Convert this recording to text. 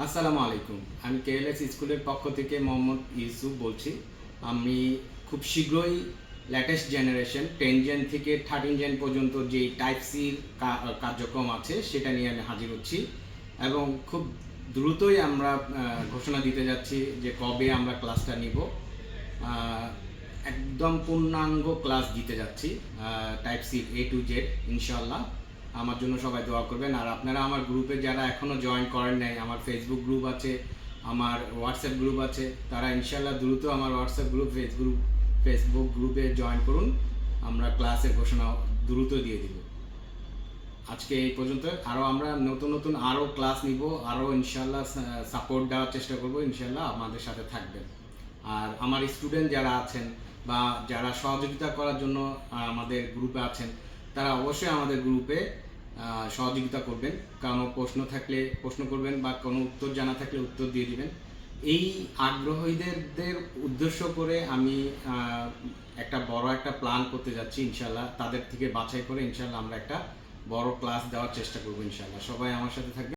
আসসালামু আলাইকুম। আমি কেএলএস স্কুলের পক্ষ থেকে মোহাম্মদ ইউসুফ বলছি। আমি খুব শীঘ্রই লেটেস্ট জেনারেশন টেন জেন থেকে থার্টিন জেন পর্যন্ত যেই টাইপ সির কার্যক্রম আছে, সেটা নিয়ে আমি হাজির হচ্ছি এবং খুব দ্রুতই আমরা ঘোষণা দিতে যাচ্ছি যে কবে আমরা ক্লাসটা নিব। একদম পূর্ণাঙ্গ ক্লাস দিতে যাচ্ছি type C A to Z ইনশাল্লাহ আমার জন্য সবাই দোয়া করবেন। আর আপনারা আমার গ্রুপে যারা এখনও জয়েন করেন নাই, আমার ফেসবুক গ্রুপ আছে, আমার হোয়াটসঅ্যাপ গ্রুপ আছে, তারা ইনশাল্লাহ দ্রুত আমার হোয়াটসঅ্যাপ গ্রুপ ফেসবুক ফেসবুক গ্রুপে জয়েন করুন। আমরা ক্লাসের ঘোষণা দ্রুত দিয়ে দিব। আজকে এই পর্যন্ত। আরও আমরা নতুন নতুন আরও ক্লাস নিব আরও ইনশাল্লাহ সাপোর্ট দেওয়ার চেষ্টা করব ইনশাল্লাহ আমাদের সাথে থাকবেন। আর আমার স্টুডেন্ট যারা আছেন বা যারা সহযোগিতা করার জন্য আমাদের গ্রুপে আছেন তারা অবশ্যই আমাদের গ্রুপে সহযোগিতা করবেন। কোনো প্রশ্ন থাকলে প্রশ্ন করবেন বা কোনো উত্তর জানা থাকলে উত্তর দিয়ে দিবেন। এই আগ্রহীদের উদ্দেশ্য করে আমি একটা বড় একটা প্ল্যান করতে যাচ্ছি ইনশাল্লাহ তাদের থেকে বাছাই করে ইনশাল্লাহ আমরা একটা বড় ক্লাস দেওয়ার চেষ্টা করব ইনশাল্লাহ সবাই আমার সাথে থাকবে